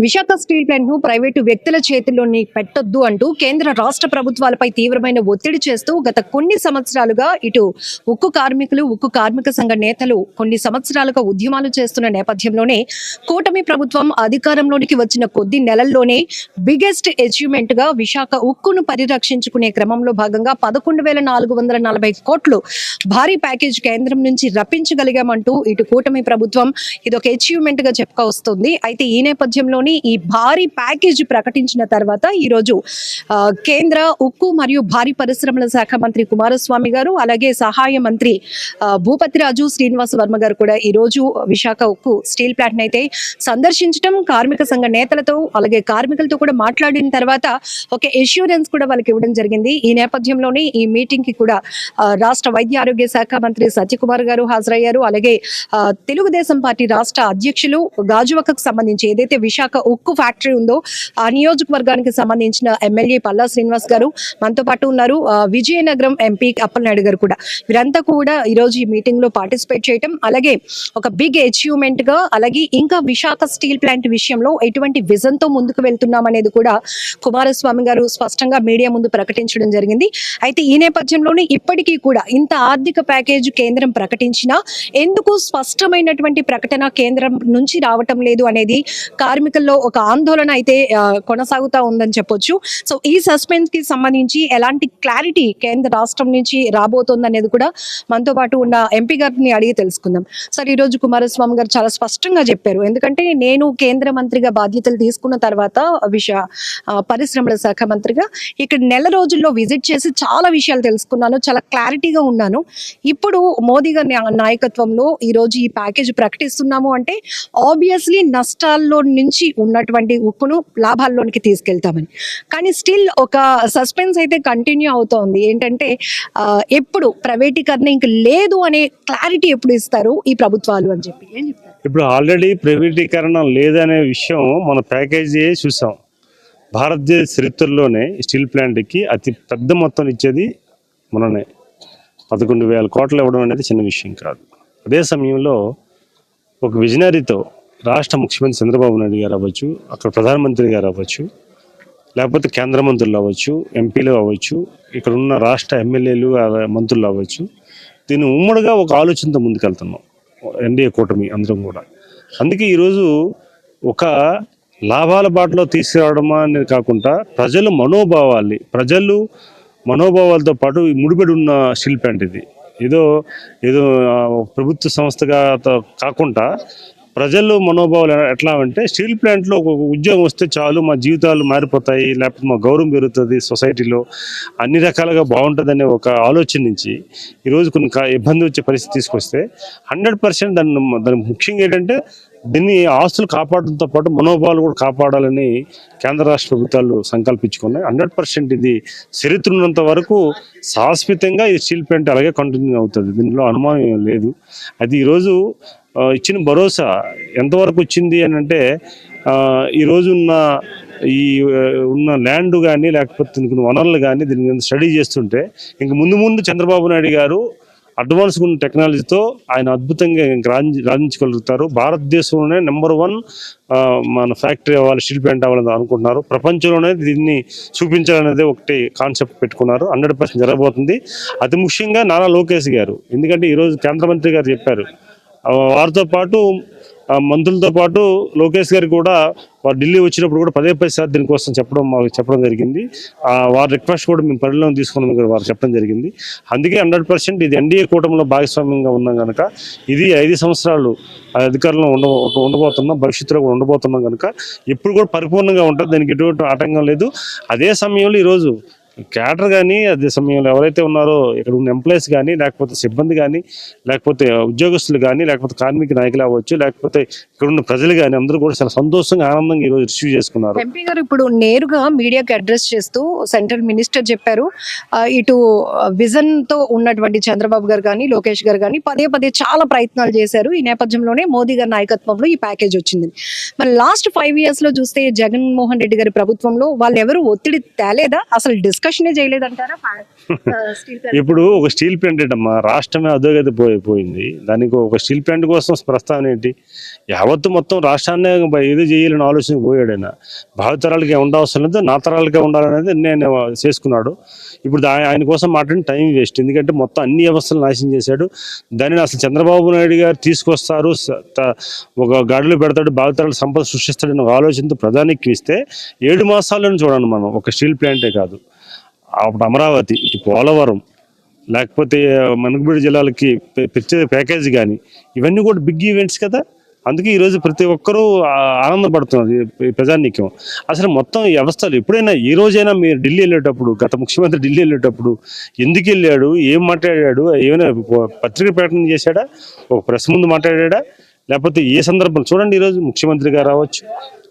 Visakha steel ప్లాంట్ను private వ్యక్తుల చేతుల్లోని పెట్టొద్దు అంటూ కేంద్ర రాష్ట్ర ప్రభుత్వాలపై తీవ్రమైన ఒత్తిడి చేస్తూ గత కొన్ని సంవత్సరాలుగా ఇటు ఉక్కు కార్మికులు ఉక్కు కార్మిక సంఘ నేతలు కొన్ని సంవత్సరాలుగా ఉద్యమాలు చేస్తున్న నేపథ్యంలోనే కూటమి ప్రభుత్వం అధికారంలోనికి వచ్చిన కొద్ది నెలల్లోనే బిగ్గెస్ట్ అచీవ్మెంట్గా విశాఖ ఉక్కును పరిరక్షించుకునే క్రమంలో భాగంగా పదకొండు వేల నాలుగు వందల నలభై కోట్లు భారీ ప్యాకేజ్ కేంద్రం నుంచి రప్పించగలిగామంటూ ఇటు కూటమి ప్రభుత్వం ఇదొక అచీవ్మెంట్గా చెప్పుకొస్తుంది అయితే ఈ నేపథ్యంలోని ఈ భారీ ప్యాకేజ్ ప్రకటించిన తర్వాత ఈ రోజు కేంద్ర ఉక్కు మరియు భారీ పరిశ్రమల శాఖ మంత్రి కుమారస్వామి గారు అలాగే సహాయ మంత్రి భూపతిరాజు శ్రీనివాస వర్మ గారు కూడా ఈ రోజు విశాఖ ఉక్కు స్టీల్ ప్లాంట్ని అయితే సందర్శించడం కార్మిక సంఘ నేతలతో అలాగే కార్మికులతో కూడా మాట్లాడిన తర్వాత ఒక ఎష్యూరెన్స్ కూడా వాళ్ళకి ఇవ్వడం జరిగింది. ఈ నేపథ్యంలోనే ఈ మీటింగ్కి కూడా రాష్ట్ర వైద్య ఆరోగ్య శాఖ మంత్రి సత్యకుమార్ గారు హాజరయ్యారు. అలాగే తెలుగుదేశం పార్టీ రాష్ట్ర అధ్యక్షులు గాజువకకు సంబంధించి ఏదైతే విశాఖ ఉక్కు ఫ్యాక్టరీ ఉందో ఆ నియోజకవర్గానికి సంబంధించిన ఎమ్మెల్యే పల్లా శ్రీనివాస్ గారు మనతో పాటు ఉన్నారు. విజయనగరం ఎంపీ అప్పలనాయుడు గారు కూడా. వీరంతా కూడా ఈ రోజు ఈ మీటింగ్లో పార్టిసిపేట్ చేయటం అలాగే ఒక బిగ్ అచీవ్మెంట్గా అలాగే ఇంకా విశాఖ స్టీల్ ప్లాంట్ విషయంలో ఎటువంటి విజన్తో ముందుకు వెళ్తున్నాం అనేది కూడా కుమారస్వామి గారు స్పష్టంగా మీడియా ముందు ప్రకటించడం జరిగింది. అయితే ఈ నేపథ్యంలోనే ఇప్పటికీ కూడా ఇంత ఆర్థిక ప్యాకేజ్ కేంద్రం ప్రకటించినా ఎందుకు స్పష్టమైనటువంటి ప్రకటన కేంద్రం నుంచి రావటం లేదు అనేది కార్మికుల్లో ఒక ఆందోళన అయితే కొనసాగుతూ ఉందని చెప్పొచ్చు. సో ఈ సస్పెన్స్కి సంబంధించి ఎలాంటి క్లారిటీ కేంద్ర రాష్ట్రం నుంచి రాబోతుంది అనేది కూడా మనతో పాటు ఉన్న ఎంపీ గారిని అడిగి తెలుసుకుందాం. సార్ ఈరోజు కుమారస్వామి గారు చాలా స్పష్టంగా చెప్పారు. ఎందుకంటే నేను కేంద్ర మంత్రిగా బాధ్యతలు తీసుకున్న తర్వాత విష పరిశ్రమల శాఖ మంత్రిగా ఇక్కడ నెల రోజుల్లో విజిట్ చేసి చాలా విషయాలు తెలుసుకున్నాను చాలా క్లారిటీగా ఉన్నాను. ఇప్పుడు మోదీ గారి నాయకత్వంలో ఈ రోజు ఈ ప్యాకేజ్ ప్రకటిస్తున్నాము అంటే ఆబ్వియస్లీ నష్టాల్లో నుంచి ఉన్నటువంటి ఉప్పును లాభాల్లోనికి తీసుకెళ్తామని. కానీ స్టిల్ ఒక సస్పెన్స్ అయితే కంటిన్యూ అవుతోంది. ఏంటంటే ఎప్పుడు ప్రైవేటీకరణ ఇంక లేదు అనే క్లారిటీ ఎప్పుడు ఇస్తారు ఈ ప్రభుత్వాలు అని చెప్పి. ఏం చెప్తారు? ఇప్పుడు ఆల్రెడీ ప్రైవేటీకరణ లేదనే విషయం మన ప్యాకేజీ చూసాం. భారతదేశ చరిత్రలోనే స్టీల్ ప్లాంట్కి అతి పెద్ద మొత్తం ఇచ్చేది మననే. పదకొండు వేల కోట్లు ఇవ్వడం అనేది చిన్న విషయం కాదు. అదే సమయంలో ఒక విజనరీతో రాష్ట్ర ముఖ్యమంత్రి చంద్రబాబు నాయుడు గారు అవ్వచ్చు అక్కడ ప్రధానమంత్రి గారు అవ్వచ్చు లేకపోతే కేంద్ర మంత్రులు అవ్వచ్చు ఎంపీలు అవ్వచ్చు ఇక్కడ ఉన్న రాష్ట్ర ఎమ్మెల్యేలు మంత్రులు అవ్వచ్చు. దీన్ని ఉమ్మడిగా ఒక ఆలోచనతో ముందుకెళ్తున్నాం ఎన్డీఏ కూటమి అందరం కూడా. అందుకే ఈరోజు ఒక లాభాల బాటలో తీసుకురావడమా అనేది కాకుండా ప్రజలు మనోభావాల్ని ప్రజలు మనోభావాలతో పాటు ముడిపడి ఉన్న శిల్పి అంటే ఇది. ఏదో ఏదో ప్రభుత్వ సంస్థగా త- కాకుండా ప్రజల్లో మనోభావాలు ఎట్లా అంటే స్టీల్ ప్లాంట్లో ఒక ఉద్యోగం వస్తే చాలు మా జీవితాలు మారిపోతాయి లేకపోతే మా గౌరవం పెరుగుతుంది సొసైటీలో. అన్ని రకాలుగా బాగుంటుందనే ఒక ఆలోచన నుంచి ఈరోజు కొన్ని కా- ఇబ్బంది వచ్చే పరిస్థితి తీసుకొస్తే హండ్రెడ్ పర్సెంట్ దాన్ని దాని ముఖ్యంగా ఏంటంటే దీన్ని ఆస్తులు కాపాడడంతో పాటు మనోభావాలు కూడా కాపాడాలని కేంద్ర రాష్ట్ర ప్రభుత్వాలు సంకల్పించుకున్నాయి. హండ్రెడ్ పర్సెంట్ ఇది చరిత్ర ఉన్నంత వరకు శాశ్వతంగా ఈ స్టీల్ ప్లాంట్ అలాగే కంటిన్యూ అవుతుంది. దీనిలో అనుమానం ఏం లేదు. అది ఈరోజు ఇచ్చిన భరోసా ఎంతవరకు వచ్చింది అని అంటే ఈరోజు ఈ ఉన్న ఈ ఉన్న ల్యాండ్ కానీ లేకపోతే కొన్ని వనరులు కానీ దీని మీద స్టడీ చేస్తుంటే ఇంక ముందు ముందు చంద్రబాబు నాయుడు గారు అడ్వాన్స్ ఉన్న టెక్నాలజీతో ఆయన అద్భుతంగా ఇంక రాణించగలుగుతారు. భారతదేశంలోనే నెంబర్ వన్ మన ఫ్యాక్టరీ అవ్వాలి స్టీల్ ప్లాంట్ అవ్వాలని అనుకుంటున్నారు. ప్రపంచంలోనే దీన్ని చూపించాలనేది ఒకటి కాన్సెప్ట్ పెట్టుకున్నారు. హండ్రెడ్ పర్సెంట్ జరగబోతుంది. అతి ముఖ్యంగా నారా లోకేష్ గారు. ఎందుకంటే ఈరోజు కేంద్ర మంత్రి గారు చెప్పారు వారితో పాటు మంత్రులతో పాటు లోకేష్ గారు కూడా వారు ఢిల్లీ వచ్చినప్పుడు కూడా పదే పది సార్ దీనికోసం చెప్పడం మాకు చెప్పడం జరిగింది. వారి రిక్వెస్ట్ కూడా మేము పరిణామం తీసుకున్నాం కూడా వారు చెప్పడం జరిగింది. అందుకే హండ్రెడ్ పర్సెంట్ ఇది ఎన్డీఏ కూటమిలో భాగస్వామ్యంగా ఉన్నాం కనుక ఇది ఐదు సంవత్సరాలు అధికారంలో ఉండ ఉండబోతున్నాం భవిష్యత్తులో కూడా ఉండబోతున్నాం కనుక ఎప్పుడు కూడా పరిపూర్ణంగా ఉంటుంది దానికి ఎటువంటి ఆటంకం లేదు. అదే సమయంలో ఈరోజు క్యాటర్ కానీ అదే సమయంలో ఎవరైతే ఉన్నారో ఇక్కడ ఉన్న ఎంప్లాయీస్ కానీ లేకపోతే సిబ్బంది కానీ లేకపోతే ఉద్యోగస్తులు కానీ లేకపోతే కార్మిక నాయకులు అవ్వచ్చు లేకపోతే ఇక్కడ ఉన్న ప్రజలు కానీ అందరూ కూడా చాలా సంతోషంగా ఆనందంగా ఈరోజు రిసీవ్ చేసుకున్నారు. ఎంపీ గారు ఇప్పుడు నేరుగా మీడియాకి అడ్రస్ చేస్తూ సెంట్రల్ మినిస్టర్ చెప్పారు. ఇటు విజన్తో ఉన్నటువంటి చంద్రబాబు గారు కానీ లోకేష్ గారు కానీ పదే పదే చాలా ప్రయత్నాలు చేశారు. ఈ నేపథ్యంలోనే మోదీ గారి నాయకత్వంలో ఈ ప్యాకేజ్ వచ్చింది. మరి లాస్ట్ ఫైవ్ ఇయర్స్లో చూస్తే జగన్మోహన్ రెడ్డి గారి ప్రభుత్వంలో వాళ్ళు ఎవరు ఒత్తిడి తేలేదా? అసలు డిస్కస్ చేయలేదంటారా? ఇప్పుడు ఒక స్టీల్ ప్లాంట్ ఏంటమ్మా రాష్ట్రమే అధోగతి పోయిపోయింది దానికి ఒక స్టీల్ ప్లాంట్ కోసం ప్రస్తావన ఏంటి? యావత్తు మొత్తం రాష్ట్రాన్నే ఏదో చేయాలని ఆలోచన పోయాడైనా భావితరాలకే భావితరాలకి ఉండవసరం లేదు నా తరాలకే ఉండాలనేది నేను చేసుకున్నాడు. ఇప్పుడు ఆయన కోసం మాట్లాడిన టైం వేస్ట్. ఎందుకంటే మొత్తం అన్ని వ్యవస్థలు నాశనం చేశాడు. దానిని అసలు చంద్రబాబు నాయుడు గారు తీసుకొస్తారు. ఒక గాడిలో పెడతాడు భావితరాల సంపద సృష్టిస్తాడని ఒక ఆలోచనతో ప్రధానికి ఇస్తే ఏడు మాసాలను చూడండి మనం ఒక స్టీల్ ప్లాంటే కాదు. అప్పుడు అమరావతి ఇటు పోలవరం లేకపోతే మనకుబడి జిల్లాలకి పె- పెంచే ప్యాకేజ్ కానీ ఇవన్నీ కూడా బిగ్ ఈవెంట్స్ కదా. అందుకే ఈరోజు ప్రతి ఒక్కరూ ఆనందపడుతున్నారు ప్రజానీక్యం అసలు మొత్తం ఈ వ్యవస్థలు ఎప్పుడైనా ఈ రోజైనా మీరు ఢిల్లీ వెళ్ళేటప్పుడు గత ముఖ్యమంత్రి ఢిల్లీ వెళ్ళేటప్పుడు ఎందుకు వెళ్ళాడు ఏం మాట్లాడాడు ఏమైనా పత్రిక ప్రకటన చేశాడా ఒక ప్రెస్ ముందు మాట్లాడాడా లేకపోతే ఏ సందర్భం చూడండి ఈరోజు ముఖ్యమంత్రి గారు రావచ్చు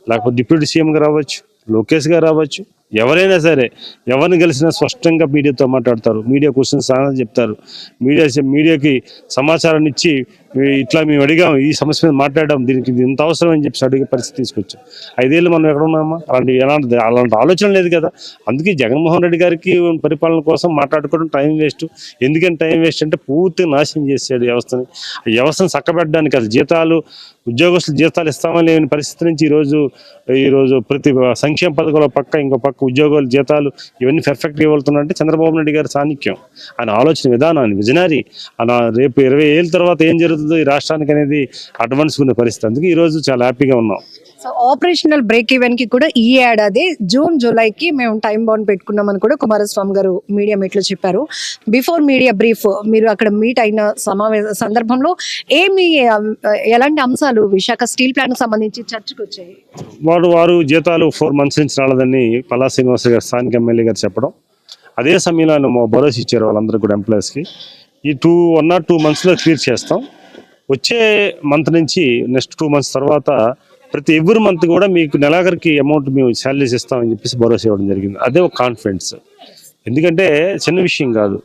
లేకపోతే డిప్యూటీ సీఎం గారు రావచ్చు లోకేష్ గారు రావచ్చు ఎవరైనా సరే ఎవరిని కలిసినా స్పష్టంగా మీడియాతో మాట్లాడతారు. మీడియా క్వశ్చన్స్ ఆన్సర్ చెప్తారు. మీడియా మీడియాకి సమాచారాన్ని ఇచ్చి ఇట్లా మేము అడిగాం ఈ సమస్య మీద మాట్లాడాం దీనికి ఇంత అవసరం అని చెప్పి అడిగే పరిస్థితి తీసుకొచ్చాం. ఐదేళ్ళు మనం ఎక్కడ ఉన్నామా అలాంటి ఎలాంటి అలాంటి ఆలోచన లేదు కదా. అందుకే జగన్మోహన్ రెడ్డి గారికి పరిపాలన కోసం మాట్లాడుకోవడం టైం వేస్ట్. ఎందుకని టైం వేస్ట్ అంటే పూర్తిగా నాశనం చేసాడు వ్యవస్థని. ఆ వ్యవస్థను చక్కబెట్టడానికి అది జీతాలు ఉద్యోగస్తులు జీతాలు ఇస్తామని లేని పరిస్థితి నుంచి ఈరోజు ఈరోజు ప్రతి సంక్షేమ పథకాల పక్క ఇంకో పక్క ఉద్యోగాలు జీతాలు ఇవన్నీ పెర్ఫెక్ట్గా ఇవ్వలుతున్నాయంటే చంద్రబాబు నాయుడు గారి సాన్నిధ్యం. ఆయన ఆలోచన విధానాన్ని విజనరీ. అలా రేపు ఇరవై ఏళ్ళ తర్వాత ఏం జరుగుతుంది? ఈ రాష్ట్రానికి అనేది అడ్వాన్స్ ఉన్న పరిస్థితి. అందుకే ఈరోజు చాలా హ్యాపీగా ఉన్నాం. సో ఆపరేషనల్ బ్రేక్ ఈవెన్కి కూడా ఈ ఏడాది జూన్ జూలైకి మేము టైం బౌండ్ పెట్టుకున్నామని కూడా కుమారస్వామి గారు మీడియా మీట్లో చెప్పారు. బిఫోర్ మీడియా బ్రీఫ్ మీరు అక్కడ మీట్ అయిన సమావేశ సందర్భంలో ఏమి ఎలాంటి అంశాలు విశాఖ స్టీల్ ప్లాంట్కి సంబంధించి చర్చకు వచ్చాయి? వాడు వారు జీతాలు ఫోర్ మంత్స్ నుంచి రాలేదని పల్లా శ్రీనివాస గారు స్థానిక ఎమ్మెల్యే గారు చెప్పడం. అదే సమయంలో భరోసా ఇచ్చారు వాళ్ళందరూ కూడా ఎంప్లాయీస్కి ఈ టూ వన్ ఆర్ టూ మంత్స్లో క్లియర్ చేస్తాం. వచ్చే మంత్ నుంచి నెక్స్ట్ టూ మంత్స్ తర్వాత ప్రతి ఎవ్రీ మంత్ కూడా మీకు నెలాఖరికి అమౌంట్ మేము శాలరీస్ ఇస్తామని చెప్పేసి భరోసా ఇవ్వడం జరిగింది. అదే ఒక కాన్ఫిడెన్స్ ఎందుకంటే చిన్న విషయం కాదు.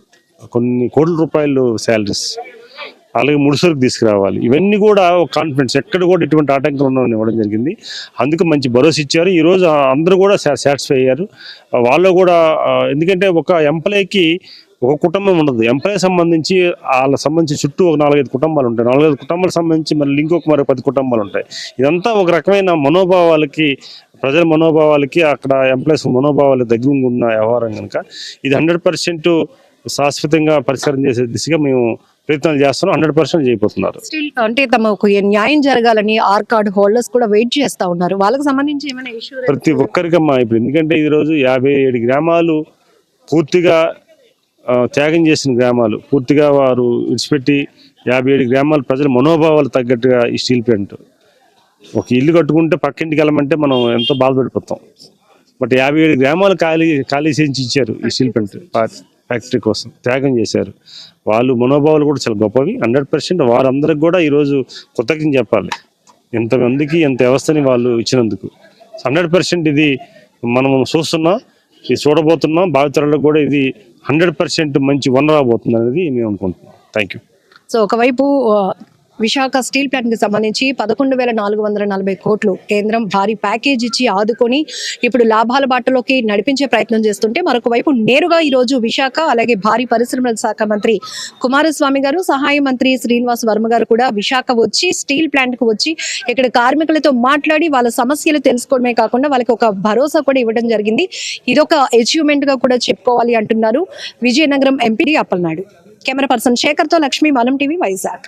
కొన్ని కోట్ల రూపాయలు శాలరీస్ అలాగే ముడిసరుకు తీసుకురావాలి. ఇవన్నీ కూడా ఒక కాన్ఫిడెన్స్ ఎక్కడ కూడా ఇటువంటి ఆటంకాలు ఉండవని ఇవ్వడం జరిగింది. అందుకు మంచి భరోసా ఇచ్చారు. ఈరోజు అందరూ కూడా సాటిస్ఫై అయ్యారు. వాళ్ళు కూడా ఎందుకంటే ఒక ఎంప్లాయీకి ఒక కుటుంబం ఉండదు. ఎంప్లాయీ సంబంధించి వాళ్ళ సంబంధించి చుట్టూ ఒక నాలుగైదు కుటుంబాలు ఉంటాయి. నాలుగైదు కుటుంబాలకు సంబంధించి మళ్ళీ ఇంకొక మరో పది కుటుంబాలు ఉంటాయి. ఇదంతా ఒక రకమైన మనోభావాలకి ప్రజల మనోభావాలకి అక్కడ ఎంప్లాయీస్ మనోభావాల దగ్గర ఉన్న వ్యవహారం కనుక ఇది హండ్రెడ్ పర్సెంట్ శాశ్వతంగా పరిష్కారం చేసే దిశగా మేము ప్రయత్నాలు చేస్తున్నాం. హండ్రెడ్ పర్సెంట్ చేయబోతున్నారు. అంటే తమకు న్యాయం జరగాలని ఆర్ కార్డ్ హోల్డర్స్ కూడా వెయిట్ చేస్తా ఉన్నారు. వాళ్ళకి సంబంధించి ఏమైనా ఇష్యూ ప్రతి ఒక్కరికమ్మా ఇప్పుడు ఎందుకంటే ఈరోజు యాభై ఏడు గ్రామాలు పూర్తిగా త్యాగం చేసిన గ్రామాలు. పూర్తిగా వారు విడిచిపెట్టి యాభై ఏడు గ్రామాల ప్రజల మనోభావాలు తగ్గట్టుగా ఈ స్టీల్ ప్లాంట్. ఒక ఇల్లు కట్టుకుంటే పక్కింటికి వెళ్ళమంటే మనం ఎంతో బాధపడిపోతాం. బట్ యాభై ఏడు గ్రామాలు ఖాళీ ఖాళీ చేయించి ఇచ్చారు ఈ స్టీల్ ప్లాంట్ ఫ్యాక్టరీ కోసం. త్యాగం చేశారు. వాళ్ళు మనోభావాలు కూడా చాలా గొప్పవి. హండ్రెడ్ పర్సెంట్ వారందరికి కూడా ఈరోజు కృతజ్ఞత చెప్పాలి. ఎంతమందికి ఎంత వ్యవస్థని వాళ్ళు ఇచ్చినందుకు. హండ్రెడ్ పర్సెంట్ ఇది మనం చూస్తున్నాం ఇది చూడబోతున్నాం. భావితరాలకు కూడా ఇది హండ్రెడ్ పర్సెంట్ మంచి వన్ రాబోతుంది అనేది మేము అనుకుంటున్నాం. థ్యాంక్ యూ సో ఒకవైపు విశాఖ స్టీల్ ప్లాంట్కి సంబంధించి పదకొండు వేల నాలుగు వందల నలభై కోట్లు కేంద్రం భారీ ప్యాకేజ్ ఇచ్చి ఆదుకొని ఇప్పుడు లాభాల బాటలోకి నడిపించే ప్రయత్నం చేస్తుంటే మరొక వైపు నేరుగా ఈ రోజు విశాఖ అలాగే భారీ పరిశ్రమల శాఖ మంత్రి కుమారస్వామి గారు సహాయ మంత్రి శ్రీనివాస్ వర్మ గారు కూడా విశాఖ వచ్చి స్టీల్ ప్లాంట్కు వచ్చి ఇక్కడ కార్మికులతో మాట్లాడి వాళ్ళ సమస్యలు తెలుసుకోవడమే కాకుండా వాళ్ళకి ఒక భరోసా కూడా ఇవ్వడం జరిగింది. ఇదొక అచీవ్మెంట్గా కూడా చెప్పుకోవాలి అంటున్నారు Vizianagaram MP Appalanaidu camera person శేఖర్తో Lakshmi మనం టీవీ వైజాగ్.